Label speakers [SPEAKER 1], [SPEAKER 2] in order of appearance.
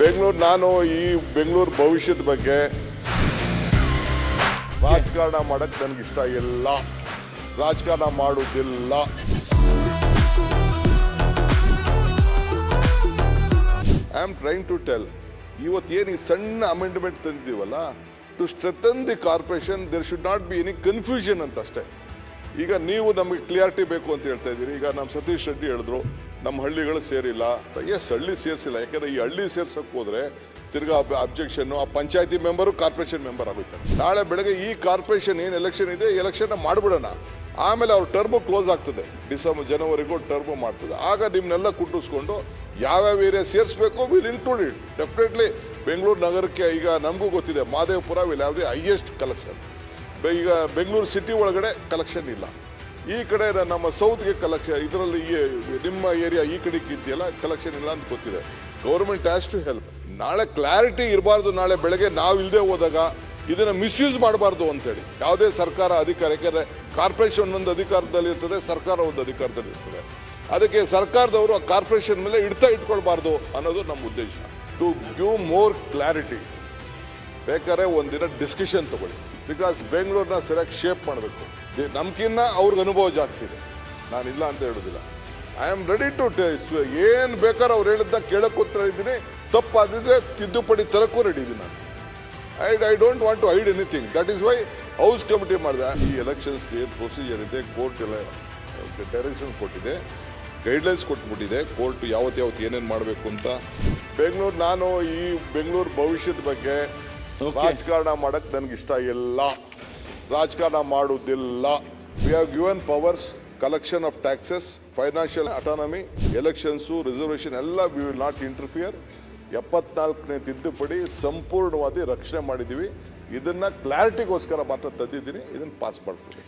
[SPEAKER 1] ಬೆಂಗಳೂರು ನಾನು ಈ ಬೆಂಗಳೂರು ಭವಿಷ್ಯದ ಬಗ್ಗೆ ರಾಜಕಾರಣ ನನಗೆ ಇಷ್ಟ ಇಲ್ಲ ರಾಜಕಾರಣ ಮಾಡುವುದಿಲ್ಲ. I am trying to tell ಇವತ್ತು ಏನು ಈ ಸಣ್ಣ amendment ತಂದಿದ್ದೀವಲ್ಲ to strengthen the corporation there should not be any confusion ಅಂತ ಅಷ್ಟೇ. ಈಗ ನೀವು ನಮಗೆ ಕ್ಲಿಯಾರಿಟಿ ಬೇಕು ಅಂತ ಹೇಳ್ತಾ ಇದ್ದೀರಿ. ಈಗ ನಮ್ಮ ಸತೀಶ್ ರೆಡ್ಡಿ ಹೇಳಿದ್ರು ನಮ್ಮ ಹಳ್ಳಿಗಳು ಸೇರಿಲ್ಲ. ಎಸ್, ಹಳ್ಳಿ ಸೇರಿಸಿಲ್ಲ. ಯಾಕಂದರೆ ಈ ಹಳ್ಳಿ ಸೇರ್ಸಕ್ಕೆ ಹೋದರೆ ತಿರ್ಗಾ ಅಬ್ಜೆಕ್ಷನ್ನು, ಆ ಪಂಚಾಯತಿ ಮೆಂಬರು ಕಾರ್ಪೊರೇಷನ್ ಮೆಂಬರ್ ಆಗುತ್ತೆ ನಾಳೆ ಬೆಳಗ್ಗೆ ಈ ಕಾರ್ಪೊರೇಷನ್ ಏನು ಎಲೆಕ್ಷನ್ ಇದೆ ಎಲೆಕ್ಷನ್ನ ಮಾಡಿಬಿಡೋಣ. ಆಮೇಲೆ ಅವ್ರ ಟರ್ಮು ಕ್ಲೋಸ್ ಆಗ್ತದೆ. ಡಿಸೆಂಬರ್, ಜನವರಿಗೂ ಟರ್ಮು ಮಾಡ್ತದೆ. ಆಗ ನಿಮ್ಮನ್ನೆಲ್ಲ ಕುಟ್ಟಿಸ್ಕೊಂಡು ಯಾವ್ಯಾವ ಏರಿಯಾ ಸೇರಿಸ್ಬೇಕು, will include it definitely Bengaluru ನಗರಕ್ಕೆ ಈಗ ನಮಗೂ ಗೊತ್ತಿದೆ, ಮಾದೇವಪುರ ವಿಲ್ ಯಾವುದೇ ಹೈಯೆಸ್ಟ್ ಕಲೆಕ್ಷನ್ ಈಗ ಬೆಂಗಳೂರು ಸಿಟಿ ಒಳಗಡೆ ಕಲೆಕ್ಷನ್ ಇಲ್ಲ. ಈ ಕಡೆ ನಮ್ಮ ಸೌತ್ಗೆ ಕಲೆಕ್ಷನ್ ಇದರಲ್ಲಿ ನಿಮ್ಮ ಏರಿಯಾ ಈ ಕಡೆಗೆ ಇದೆಯಲ್ಲ ಕಲೆಕ್ಷನ್ ಇಲ್ಲ ಅಂತ ಗೊತ್ತಿದೆ. ಗೌರ್ಮೆಂಟ್ ಹ್ಯಾಸ್ ಟು ಹೆಲ್ಪ್ ನಾಳೆ ಕ್ಲಾರಿಟಿ ಇರಬಾರ್ದು, ನಾಳೆ ಬೆಳಗ್ಗೆ ನಾವು ಇಲ್ಲದೆ ಹೋದಾಗ ಇದನ್ನು ಮಿಸ್ಯೂಸ್ ಮಾಡಬಾರ್ದು ಅಂತೇಳಿ. ಯಾವುದೇ ಸರ್ಕಾರ ಅಧಿಕಾರ, ಯಾಕೆಂದರೆ ಕಾರ್ಪೊರೇಷನ್ ಒಂದು ಅಧಿಕಾರದಲ್ಲಿ ಇರ್ತದೆ, ಸರ್ಕಾರ ಒಂದು ಅಧಿಕಾರದಲ್ಲಿ ಇರ್ತದೆ. ಅದಕ್ಕೆ ಸರ್ಕಾರದವರು ಆ ಕಾರ್ಪೊರೇಷನ್ ಮೇಲೆ ಇಡ್ತಾ ಇಟ್ಕೊಳ್ಬಾರ್ದು ಅನ್ನೋದು ನಮ್ಮ ಉದ್ದೇಶ. ಟು ಗಿವ್ ಮೋರ್ ಕ್ಲಾರಿಟಿ ಬೇಕಾದ್ರೆ ಒಂದಿನ ಡಿಸ್ಕಷನ್ ತಗೊಳ್ಳಿ. ಬಿಕಾಸ್ ಬೆಂಗಳೂರನ್ನ ಸರಿಯಾಗಿ ಶೇಪ್ ಮಾಡಬೇಕು. ನಮ್ಗಿನ್ನ ಅವ್ರಿಗೆ ಅನುಭವ ಜಾಸ್ತಿ ಇದೆ. ನಾನು ಇಲ್ಲ ಅಂತ ಹೇಳೋದಿಲ್ಲ. ಐ ಆಮ್ ರೆಡಿ ಟು ಏನು ಬೇಕಾದ್ರೆ ಅವ್ರು ಹೇಳಿದ್ದ ಕೇಳಕ್ಕೂ ಇದ್ದೀನಿ. ತಪ್ಪಾದಿದ್ರೆ ತಿದ್ದುಪಡಿ ತರಕ್ಕೂ ರೆಡಿ ಇದ್ದೀನಿ ನಾನು. I I don't want to hide anything that is why house committee ಮಾಡಿದೆ. ಈ ಎಲೆಕ್ಷನ್ಸ್ ಏನು ಪ್ರೊಸೀಜರ್ ಇದೆ ಕೋರ್ಟ್ ಎಲ್ಲ ಡೈರೆಕ್ಷನ್ ಕೊಟ್ಟಿದೆ. ಗೈಡ್ಲೈನ್ಸ್ ಕೊಟ್ಬಿಟ್ಟಿದೆ. ಕೋರ್ಟ್ ಯಾವತ್ತು ಯಾವತ್ತು ಏನೇನು ಮಾಡಬೇಕು ಅಂತ. ಬೆಂಗಳೂರು ನಾನು ಈ ಬೆಂಗಳೂರು ಭವಿಷ್ಯದ ಬಗ್ಗೆ ರಾಜಕಾರಣ ಮಾಡಕ್ ನನಗೆ ಇಷ್ಟ ಇಲ್ಲ. ರಾಜಕಾರಣ ಮಾಡುವುದಿಲ್ಲ we have given powers collection of taxes financial autonomy elections reservation ಎಲ್ಲ ವಿ ವಿಲ್ ನಾಟ್ ಇಂಟರ್ಫಿಯರ್ ಎಪ್ಪತ್ನಾಲ್ಕನೇ ತಿದ್ದುಪಡಿ ಸಂಪೂರ್ಣವಾಗಿ ರಕ್ಷಣೆ ಮಾಡಿದ್ದೀವಿ ಇದನ್ನು ಕ್ಲಾರಿಟಿಗೋಸ್ಕರ ಮಾತ್ರ ತಂದಿದ್ದೀನಿ. ಇದನ್ನು ಪಾಸ್ ಮಾಡ್ಕೊಳ್ಳಿ